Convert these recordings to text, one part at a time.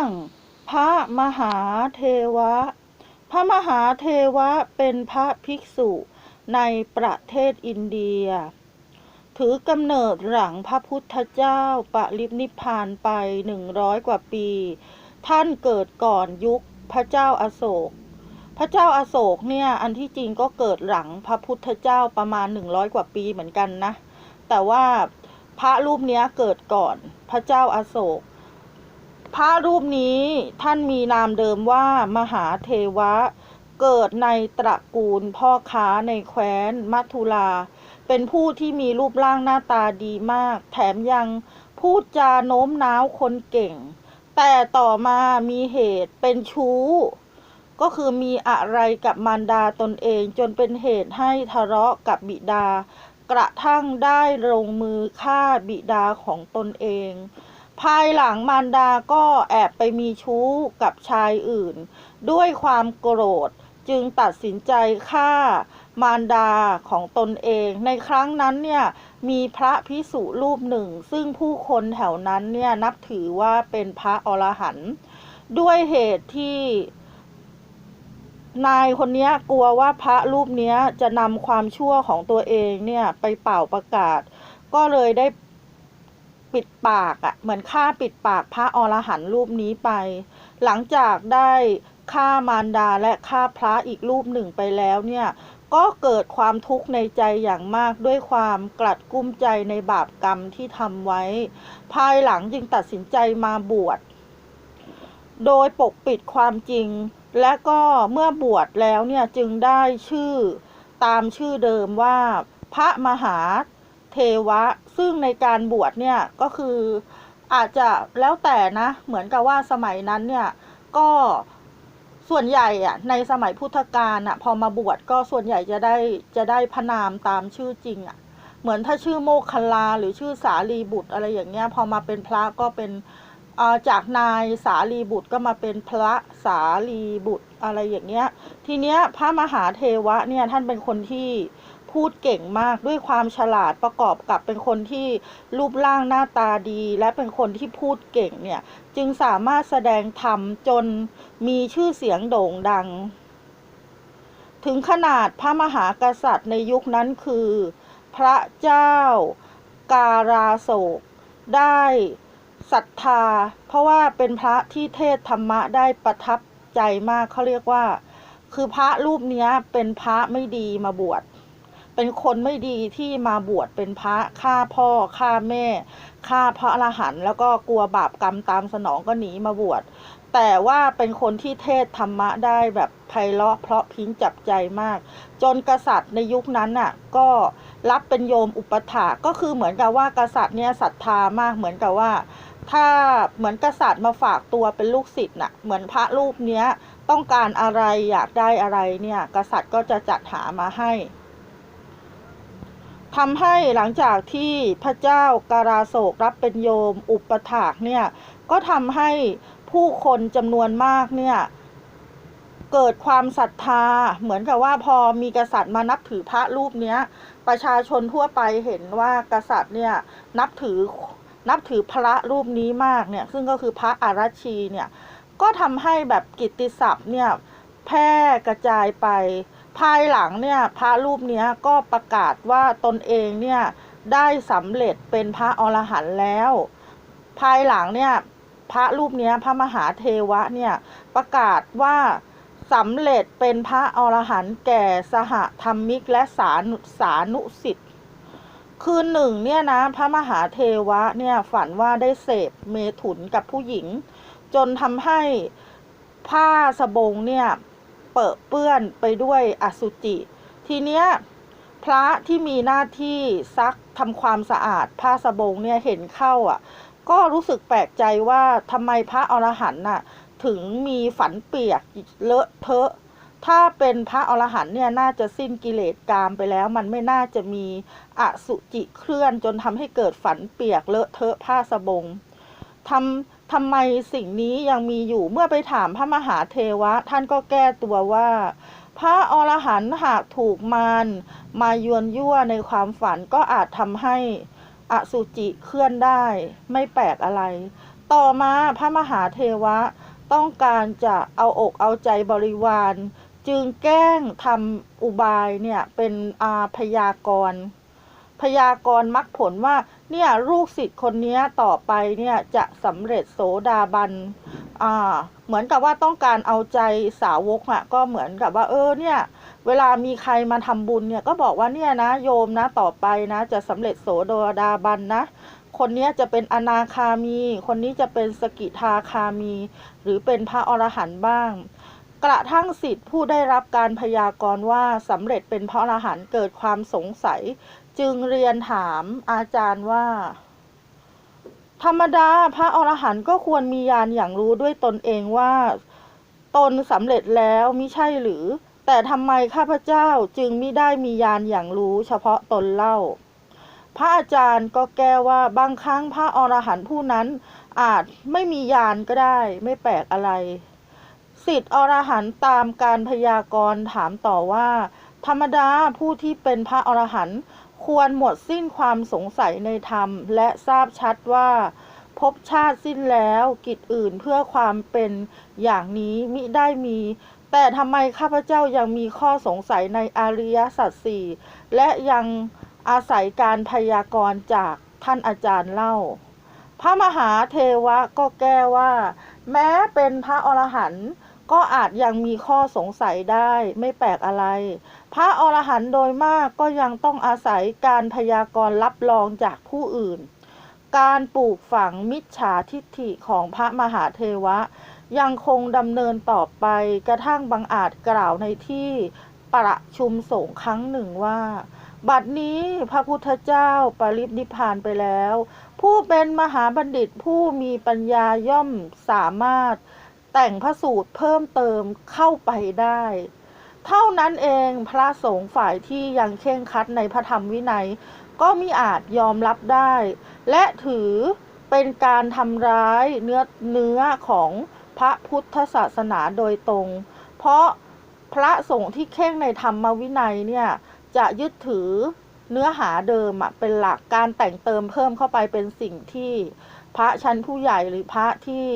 รื่องพระมหาเทวะ พระมหาเทวะเป็นพระภิกษุในประเทศอินเดีย ถือกำเนิดหลังพระพุทธเจ้าปรินิพพานไปหนึ่งร้อยกว่าปี ท่านเกิดก่อนยุคพระเจ้าอาโศก พระเจ้าอาโศกเนี่ยอันที่จริงก็เกิดหลังพระพุทธเจ้าประมาณหนึ่งร้อยกว่าปีเหมือนกันนะ แต่ว่าพระรูปนี้เกิดก่อนพระเจ้าอาโศก พระรูปนี้ท่านมีนามเดิมว่ามหาเทวะ เกิดในตระกูลพ่อค้าในแคว้นมัทุลาเป็นผู้ที่มีรูปร่างหน้าตาดีมาก แถมยังพูดจาโน้มน้าวคนเก่ง แต่ต่อมามีเหตุเป็นชู้ ก็คือมีอะไรกับมารดาตนเองจนเป็นเหตุให้ทะเลาะกับบิดา กระทั่งได้ลงมือฆ่าบิดาของตนเอง ภายหลังมารดาก็แอบไปมีชู้กับชายอื่น ด้วยความโกรธจึงตัดสินใจฆ่ามารดาของตนเอง ในครั้งนั้นเนี่ยมีพระพิสุรูปหนึ่ง ซึ่งผู้คนแถวนั้นเนี่ยนับถือว่าเป็นพระอรหันต์ด้วยเหตุที่นายคนนี้กลัวว่าพระรูปนี้จะนำความชั่วของตัวเองเนี่ยไปเป่าประกาศ ก็เลยได้ ปิดปากอะ่ะเหมือนฆ่าปิดปากพระอรหันต์รูปนี้ไป หลังจากได้ฆ่ามารดาและฆ่าพระอีกรูปหนึ่งไปแล้วเนี่ยก็เกิดความทุกข์ในใจอย่างมากด้วยความกลัดกุ้มใจในบาปกรรมที่ทำไว้ ภายหลังจึงตัดสินใจมาบวชโดยปกปิดความจริง และก็เมื่อบวชแล้วเนี่ยจึงได้ชื่อตามชื่อเดิมว่า พระมหา เทวะ ซึ่งในการบวชเนี่ยก็คืออาจจะแล้วแต่นะ เหมือนกับว่าสมัยนั้นเนี่ยก็ส่วนใหญ่อะในสมัยพุทธกาลอะพอมาบวชก็ส่วนใหญ่จะได้จะได้พนามตามชื่อจริงอะเหมือนถ้าชื่อโมคลาหรือชื่อสารีบุตรอะไรอย่างเงี้ยพอมาเป็นพระก็เป็นอ่อจากนายสารีบุตรก็มาเป็นพระสารีบุตรอะไรอย่างเงี้ยทีเนี้ยพระมหาเทวะเนี่ยท่านเป็นคนที่ พูดเก่งมากด้วยความฉลาดประกอบกับเป็นคนที่รูปร่างหน้าตาดี และเป็นคนที่พูดเก่งเนี่ยจึงสามารถแสดงธรรมจนมีชื่อเสียงโด่งดัง ถึงขนาดพระมหากษัตริย์ในยุคนั้นคือ พระเจ้าการาโศกได้ศรัทธา เพราะว่าเป็นพระที่เทศธรรมะได้ประทับใจมากเขาเรียกว่า คือพระรูปนี้เป็นพระไม่ดีมาบวช เป็นคนไม่ดีที่มาบวชเป็นพระฆ่าพ่อฆ่าแม่ฆ่าพระอรหันต์แล้วก็กลัวบาปกรรมตามสนองก็หนีมาบวชแต่ว่าเป็นคนที่เทศธรรมะได้แบบไพเราะเพราะพิ้งจับใจมาก จนกษัตริย์ในยุคนั้นน่ะก็รับเป็นโยมอุปถาก็คือเหมือนกับว่ากษัตริย์เนี่ยศรัทธามากเหมือนกับว่า ถ้าเหมือนกษัตริย์มาฝากตัวเป็นลูกศิษย์น่ะเหมือนพระรูปเนี้ยต้องการอะไรอยากได้อะไรเนี่ยกษัตริย์ก็จะจัดหามาให้ ทำให้หลังจากที่พระเจ้าการาโศกรับเป็นโยมอุปถากเนี่ยก็ทำให้ผู้คนจำนวนมากเนี่ยเกิดความศรัทธาเหมือนกับว่าพอมีกษัตริย์มานับถือพระรูปเนี้ย ประชาชนทั่วไปเห็นว่ากษัตริย์เนี่ยนับถือนับถือพระรูปนี้มากเนี่ยซึ่งก็คือพระอารัชชีเนี่ยก็ทำให้แบบกิตติศัพท์เนี่ยแพร่กระจายไป ภายหลังเนี่ยพระรูปนี้ก็ประกาศว่าตนเองเนี่ยได้สำเร็จเป็นพระอรหันต์แล้ว ภายหลังเนี่ยพระรูปนี้พระมหาเทวะเนี่ยประกาศว่าสำเร็จเป็นพระอรหันต์แก่สหธรรมิกและสานุสานุสิทธิ์คืนหนึ่งเนี่ยนะพระมหาเทวะเนี่ยฝันว่าได้เสพเมถุนกับผู้หญิง จนทำให้ผ้าสบงเนี่ย เปรอะเปื้อนไปด้วยอสุจิ ทีเนี้ยพระที่มีหน้าที่ซักทำความสะอาดผ้าสบงเนี่ยเห็นเข้าอะ ก็รู้สึกแปลกใจว่าทำไมพระอรหันต์น่ะถึงมีฝันเปียกเลอะเทอะ ถ้าเป็นพระอรหันต์เนี่ยน่าจะสิ้นกิเลสกามไปแล้ว มันไม่น่าจะมีอสุจิเคลื่อนจนทำให้เกิดฝันเปียกเลอะเทอะผ้าสบงทำ ทำไมสิ่งนี้ยังมีอยู่เมื่อไปถามพระมหาเทวะ ท่านก็แก้ตัวว่า พระอรหันต์หากถูกมารมายวนยั่วในความฝันก็อาจทำให้อสุจิเคลื่อนได้ ไม่แปลกอะไร ต่อมาพระมหาเทวะต้องการจะเอาอกเอาใจบริวาร จึงแกล้งทำอุบายเนี่ยเป็นอาพยากรณ์ พยากรณ์มรรคผลว่าเนี่ยลูกศิษย์คนนี้ต่อไปเนี่ยจะสำเร็จโสดาบันอ่าเหมือนกับว่าต้องการเอาใจสาวกอะ่ะก็เหมือนกับว่าเออเนี่ยเวลามีใครมาทำบุญเนี่ยก็บอกว่าเนี่ยนะโยมนะต่อไปนะจะสำเร็จโสดาบันนะคนนี้จะเป็นอนาคามี คนนี้จะเป็นสกิทาคามี หรือเป็นพระอรหันต์บ้าง กระทั่งสิทธิ์ผู้ได้รับการพยากรณ์ว่าสำเร็จเป็นพระอรหันต์เกิดความสงสัย จึงเรียนถามอาจารย์ว่า ธรรมดาพระอรหันต์ก็ควรมีญาณอย่างรู้ด้วยตนเองว่า ตนสำเร็จแล้วมิใช่หรือ แต่ทำไมข้าพเจ้าจึงไมิได้มีญาณอย่างรู้เฉพาะตนเล่า พระอาจารย์ก็แก้ว่าบางครั้งพระอรหันต์ผู้นั้นอาจไม่มีญาณก็ได้ไม่แปลกอะไรสิทธิ์อรหันต์ตามการพยากรณ์ถามต่อว่า ธรรมดาผู้ที่เป็นพระอรหันต์ ควรหมดสิ้นความสงสัยในธรรม และทราบชัดว่าภพชาติสิ้นแล้วกิจอื่นเพื่อความเป็นอย่างนี้มิได้มี แต่ทำไมข้าพเจ้ายังมีข้อสงสัยในอริยสัจสี่และยังอาศัยการพยากรณ์จากท่านอาจารย์เล่า พระมหาเทวะก็แก้ว่า แม้เป็นพระอรหันต์ก็อาจยังมีข้อสงสัยได้ไม่แปลกอะไร พระอรหันต์โดยมากก็ยังต้องอาศัยการพยากรณ์รับรองจากผู้อื่น การปลูกฝังมิจฉาทิฏฐิของพระมหาเทวะ ยังคงดำเนินต่อไปกระทั่งบางอาจกล่าวในที่ประชุมสงฆ์ครั้งหนึ่งว่า บัดนี้พระพุทธเจ้าปรินิพพานไปแล้ว ผู้เป็นมหาบัณฑิตผู้มีปัญญาย่อมสามารถแต่งพระสูตรเพิ่มเติมเข้าไปได้ เท่านั้นเองพระสงฆ์ฝ่ายที่ยังเคร่งคัดในพระธรรมวินัย ก็มิอาจยอมรับได้ และถือเป็นการทำร้ายเนื้อเนื้อของพระพุทธศาสนาโดยตรง เพราะพระสงฆ์ที่เข่งในธรรมวินัยเนี่ยจะยึดถือเนื้อหาเดิมเป็นหลักการแต่งเติมเพิ่มเข้าไปเป็นสิ่งที่พระชั้นผู้ใหญ่หรือพระที่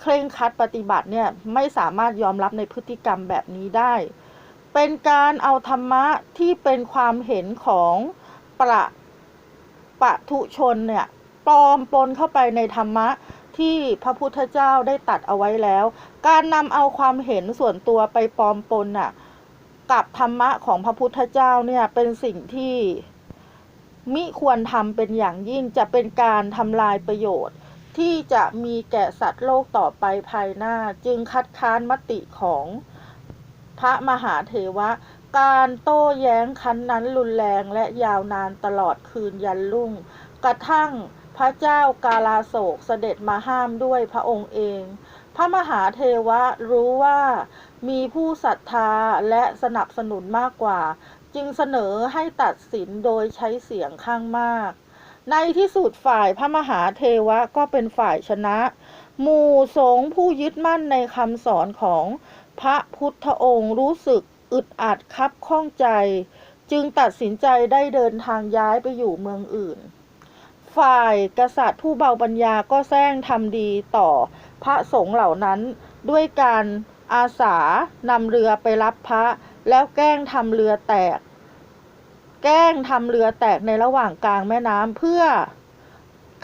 เคร่งคัดปฏิบัติเนี่ยไม่สามารถยอมรับในพฤติกรรมแบบนี้ได้ เป็นการเอาธรรมะที่เป็นความเห็นของประปะทุชนเนี่ยปลอมปนเข้าไปในธรรมะที่พระพุทธเจ้าได้ตัดเอาไว้แล้ว การนำเอาความเห็นส่วนตัวไปปลอมปนน่ะกับธรรมะของพระพุทธเจ้าเนี่ยเป็นสิ่งที่มิควรทำเป็นอย่างยิ่งจะเป็นการทำลายประโยชน์ ที่จะมีแก่สัตว์โลกต่อไปภายหน้า จึงคัดค้านมติของ พระมหาเถวะการโต้แย้งคันนั้นรุนแรงและยาวนานตลอดคืนยันรุ่ง กระทั่งพระเจ้ากาลาโศกเสด็จมาห้ามด้วยพระองค์เอง พระมหาเทวะรู้ว่ามีผู้ศรัทธาและสนับสนุนมากกว่า จึงเสนอให้ตัดสินโดยใช้เสียงข้างมาก ในที่สุดฝ่ายพระมหาเทวะก็เป็นฝ่ายชนะ หมู่สงผู้ยึดมั่นในคำสอนของ พระพุทธองค์รู้สึกอึดอัดคับข้องใจ จึงตัดสินใจได้เดินทางย้ายไปอยู่เมืองอื่น ฝ่ายกษัตริย์ผู้เบาปัญญาก็แซงทำดีต่อพระสงฆ์เหล่านั้นด้วยการอาสานำเรือไปรับพระแล้วแกล้งทำเรือแตก แกล้งทำเรือแตกในระหว่างกลางแม่น้ำเพื่อ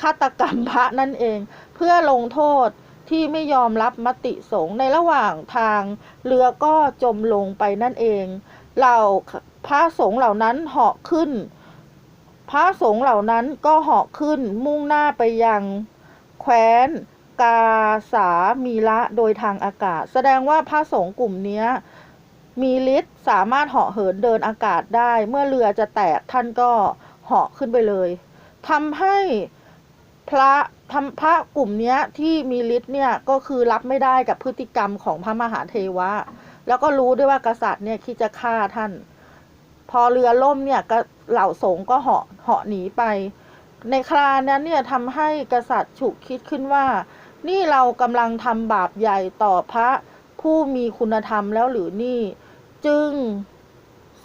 ฆาตกรรมพระนั่นเอง เพื่อลงโทษ ที่ไม่ยอมรับมติสงฆ์ในระหว่างทางเรือก็จมลงไปนั่นเองเหล่าพระสงฆ์เหล่านั้นเหาะขึ้น พระสงฆ์เหล่านั้นก็เหาะขึ้นมุ่งหน้าไปยังแคว้นกาสามีละโดยทางอากาศ แสดงว่าพระสงฆ์กลุ่มนี้มีฤทธิ์สามารถเหาะเหินเดินอากาศได้ เมื่อเรือจะแตกท่านก็เหาะขึ้นไปเลยทำให้พระ ทำพระกลุ่มเนี้ยที่มีฤทธิ์เนี่ยก็คือรับไม่ได้กับพฤติกรรมของพระมหาเทวะ แล้วก็รู้ด้วยว่ากษัตริย์เนี่ยคิดจะฆ่าท่าน พอเรือล่มเนี่ยก็เหล่าสงฆ์ก็เหาะเหาะหนีไป ในครานั้นเนี่ยทำให้กษัตริย์ฉุกคิดขึ้นว่า นี่เรากำลังทำบาปใหญ่ต่อพระผู้มีคุณธรรมแล้วหรือนี่ จึง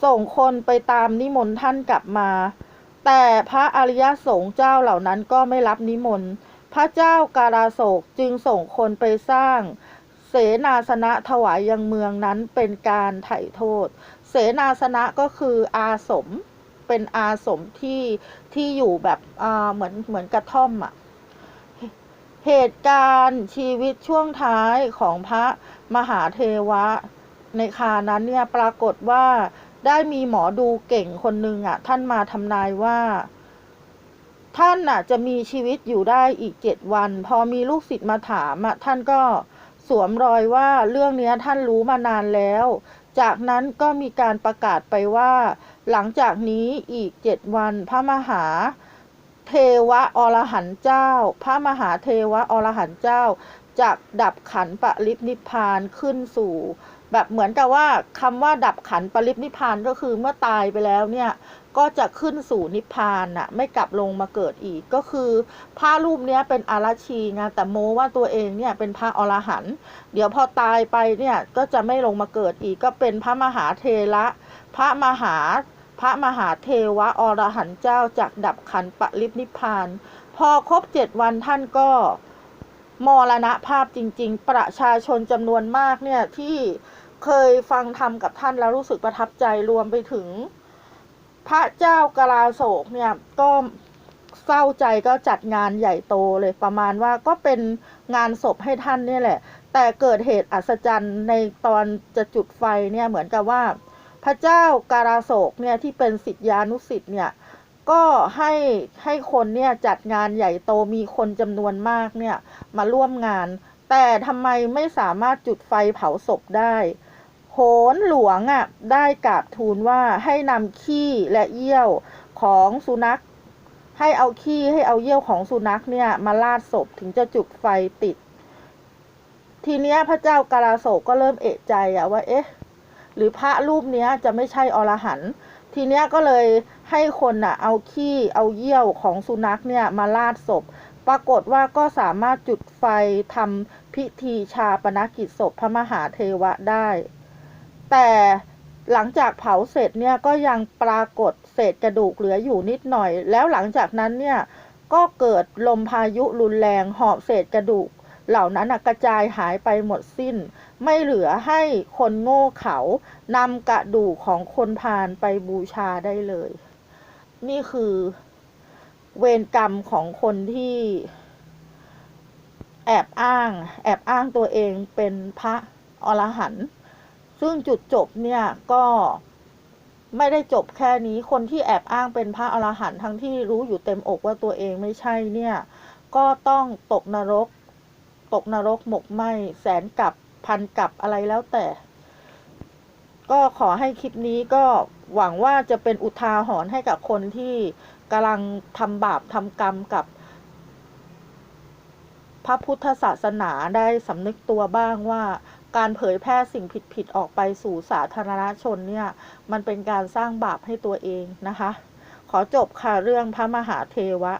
ส่งคนไปตามนิมนต์ท่านกลับมา แต่พระอริยสงฆ์เจ้าเหล่านั้นก็ไม่รับนิมนต์ พระเจ้ากาลาโศกจึงส่งคนไปสร้าง เสนาสนะถวายยังเมืองนั้นเป็นการไถ่โทษ เสนาสนะก็คืออาสมเป็นอาสมที่ที่อยู่แบบอ่าเหมือนเหมือนกระท่อมอะเหตุการณ์ชีวิตช่วงท้ายของพระมหาเทวะ ในคานั้นเนี่ยปรากฏว่าได้มีหมอดูเก่งคนหนึ่งอะ ท่านมาทำนายว่า ท่านน่ะจะมีชีวิตอยู่ได้อีกเจ็ดวัน พอมีลูกศิษย์มาถามอะท่านก็สวมรอยว่าเรื่องเนี้ยท่านรู้มานานแล้ว จากนั้นก็มีการประกาศไปว่า หลังจากนี้อีกเจ็ดวันพระมหาเทวะอรหันต์เจ้า พระมหาเทวะอรหันต์เจ้าจะดับขันปรินิพพานขึ้นสู่ แบบเหมือนกับว่าคำว่าดับขันปรินิพานก็คือเมื่อตายไปแล้วเนี่ยก็จะขึ้นสู่นิพพานน่ะไม่กลับลงมาเกิดอีกก็คือพระรูปเนี้ยเป็นอาราชีไงแต่โมว่าตัวเองเนี่ยเป็นพระอรหันต์เดี๋ยวพอตายไปเนี่ยก็จะไม่ลงมาเกิดอีก ก็เป็นพระมหาเทระพระมหาพระมหาเทวะอรหันต์เจ้าจากดับขันปรินิพพาน พอครบเจ็ดวันท่านก็มรณภาพจริง ๆ ประชาชนจำนวนมากเนี่ยที่ เคยฟังธรรมกับท่านแล้วรู้สึกประทับใจรวมไปถึง พระเจ้ากลาโศกเนี่ยก็เศร้าใจก็จัดงานใหญ่โตเลยประมาณว่าก็เป็นงานศพให้ท่านเนี่ยแหละ แต่เกิดเหตุอัศจรรย์ในตอนจะจุดไฟเนี่ยเหมือนกับว่า พระเจ้าการาโศกเนี่ยที่เป็นสิทธิานุสิทธิ์เนี่ยก็ให้ให้คนเนี่ยจัดงานใหญ่โตมีคนจำนวนมากเนี่ยมาร่วมงาน แต่ทำไมไม่สามารถจุดไฟเผาศพได้ นหลวงอะได้กราบทูลว่าให้นำขี้และเยี่ยวของสุนัข ให้เอาขี้ให้เอาเยี่ยวของสุนัขเนี่ยมาลาดศพถึงจะจุดไฟติด ทีเนี้ยพระเจ้ากาลาโศกก็เริ่มเอะใจอะว่าเอ๊ะ หรือพระรูปเนี้ยจะไม่ใช่อรหันต์ทีเนี้ยก็เลยให้คนน่ะเอาขี้เอาเยี่ยวของสุนัขเนี่ยมาลาดศพ ปรากฏว่าก็สามารถจุดไฟทำพิธีชาปนกิจศพพระมหาเทวะได้ แต่หลังจากเผาเสร็จเนี่ยก็ยังปรากฏเศษกระดูกเหลืออยู่นิดหน่อย แล้วหลังจากนั้นเนี่ยก็เกิดลมพายุรุนแรงหอบเศษกระดูก เหล่านั้นกระจายหายไปหมดสิ้น ไม่เหลือให้คนโง่เขานำกระดูกของคนพาลไปบูชาได้เลย นี่คือเวรกรรมของคนที่แอบอ้าง แอบอ้างตัวเองเป็นพระอรหันต์ ซึ่งจุดจบเนี่ยก็ไม่ได้จบแค่นี้คนที่แอบอ้างเป็นพระอรหันต์ทั้งที่รู้อยู่เต็มอกว่าตัวเองไม่ใช่เนี่ย ก็ต้องตกนรก ตกนรกหมกไหมแสนกับพันกับอะไรแล้วแต่ ก็ขอให้คลิปนี้ก็หวังว่าจะเป็นอุทาหรณ์ให้กับคนที่กำลังทำบาปทำกรรมกับ พระพุทธศาสนาได้สำนึกตัวบ้างว่า การเผยแพร่สิ่งผิดๆออกไปสู่สาธารณชนเนี่ย มันเป็นการสร้างบาปให้ตัวเองนะคะ ขอจบค่ะเรื่องพระมหาเทวะ